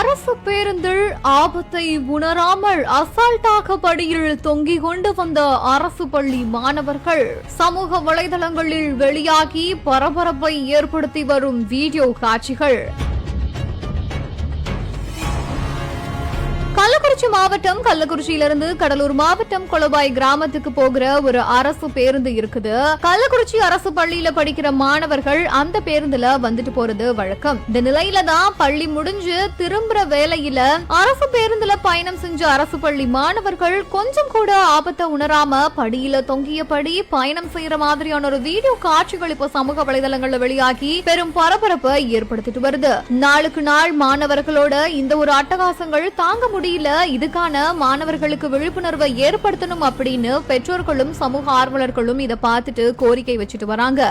அரசு பேருந்தில் ஆபத்தை உணராமல் அசால்ட்டாக படியில் தொங்கிக் கொண்டு வந்த அரசு பள்ளி மாணவர்கள் சமூக வலைதளங்களில் வெளியாகி பரபரப்பை ஏற்படுத்தி வரும் வீடியோ காட்சிகள். கள்ளக்குறிச்சி மாவட்டம் கள்ளக்குறிச்சியிலிருந்து கடலூர் மாவட்டம் கொளபாய் கிராமத்துக்கு போகிற ஒரு அரசு பேருந்து இருக்குது. கள்ளக்குறிச்சி அரசு பள்ளியில படிக்கிற மாணவர்கள் அந்த பேருந்துல வந்துட்டு போறது வழக்கம். இந்த நிலையில தான் பள்ளி முடிஞ்சு திரும்புற வேலையில அரசு பேருந்துல பயணம் செஞ்ச அரசு பள்ளி மாணவர்கள் கொஞ்சம் கூட ஆபத்தை உணராம படியில தொங்கியபடி பயணம் செய்யற மாதிரியான ஒரு வீடியோ காட்சிகள் இப்போ சமூக வலைதளங்கள்ல வெளியாகி பெரும் பரபரப்பை ஏற்படுத்திட்டு வருது. நாளுக்கு நாள் மாணவர்களோட இந்த ஒரு அட்டகாசங்கள் தாங்க முடியல. இதுக்கான மாணவர்களுக்கு விழிப்புணர்வை ஏற்படுத்தணும் அப்படின்னு பெற்றோர்களும் சமூக ஆர்வலர்களும் இதை பார்த்துட்டு கோரிக்கை வச்சுட்டு வராங்க.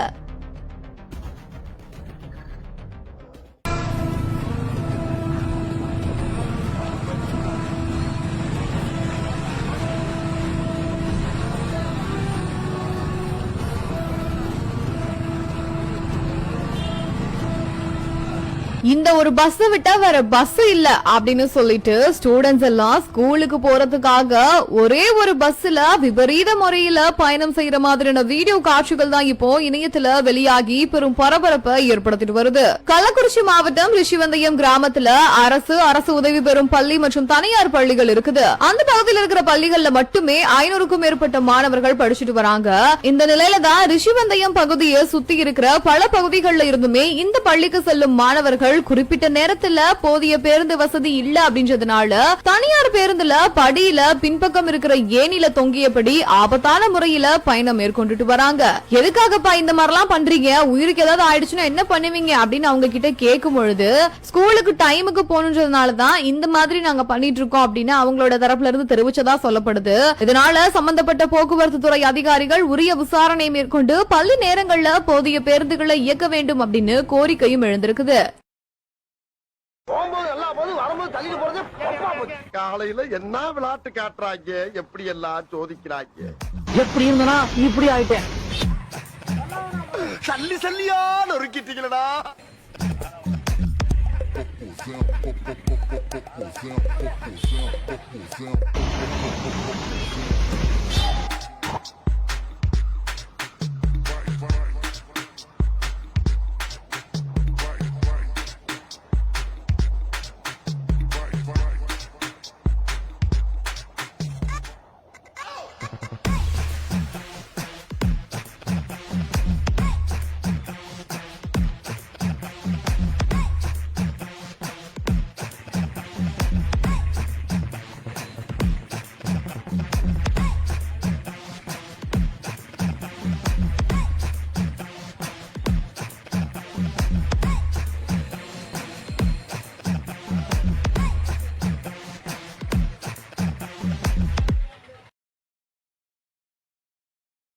இந்த ஒரு பஸ் விட்டா வேற பஸ் இல்ல அப்படின்னு சொல்லிட்டு ஸ்டூடெண்ட்ஸ் எல்லாம் ஸ்கூலுக்கு போறதுக்காக ஒரே ஒரு பஸ்ல விபரீத முறையில பயணம் செய்யற மாதிரியான வீடியோ காட்சிகள் தான் இப்போ இணையத்துல வெளியாகி பெரும் பரபரப்பை ஏற்படுத்திட்டு வருது. கள்ளக்குறிச்சி மாவட்டம் ரிஷிவந்தயம் கிராமத்துல அரசு அரசு உதவி பெறும் பள்ளி மற்றும் தனியார் பள்ளிகள் இருக்குது. அந்த பகுதியில் இருக்கிற பள்ளிகள்ல மட்டுமே ஐநூறுக்கும் மேற்பட்ட மாணவர்கள் படிச்சுட்டு வராங்க. இந்த நிலையில தான் ரிஷிவந்தயம் பகுதியை சுத்தி இருக்கிற பல பகுதிகளில் இருந்துமே இந்த பள்ளிக்கு செல்லும் மாணவர்கள் குறிப்பிட்ட நேரத்துல போதிய பேருந்து வசதி இல்ல அப்படின்றதுனால தனியார் பேருந்துல படியில பின்பக்கம் இருக்கிற ஏனில தொங்கியபடி ஆபத்தான முறையில பயணம் மேற்கொண்டுட்டு வராங்க. எதுக்காகப்பா இந்த மாதிரிலாம் பண்றீங்க? உயிருக்கு ஏதாவது ஆயிடுச்சுன்னா என்ன பண்ணுவீங்க? அப்படின்னு அவங்க கிட்ட கேட்கும் பொழுது ஸ்கூலுக்கு டைமுக்கு போகணுன்றதுனாலதான் இந்த மாதிரி நாங்க பண்ணிட்டு இருக்கோம் அப்படின்னு அவங்களோட தரப்புல இருந்து தெரிவிச்சதா சொல்லப்படுது. இதனால சம்பந்தப்பட்ட போக்குவரத்து துறை அதிகாரிகள் உரிய விசாரணை மேற்கொண்டு பள்ளி நேரங்கள்ல போதிய பேருந்துகளை இயக்க வேண்டும் அப்படின்னு கோரிக்கையும் எழுந்திருக்குது. போகும்போது நல்லா போகுது வரும்போது தள்ளிட்டு போறது தப்பா போச்சு. காலையில என்ன விளையாட்டு காட்டுறாங்க? எப்படி எல்லாம் சோதிக்கிறாங்க? எப்படி இருந்தனா இப்படி ஆயிட்டேன். சல்லி சல்லியா நொறுக்கிட்டீங்களடா.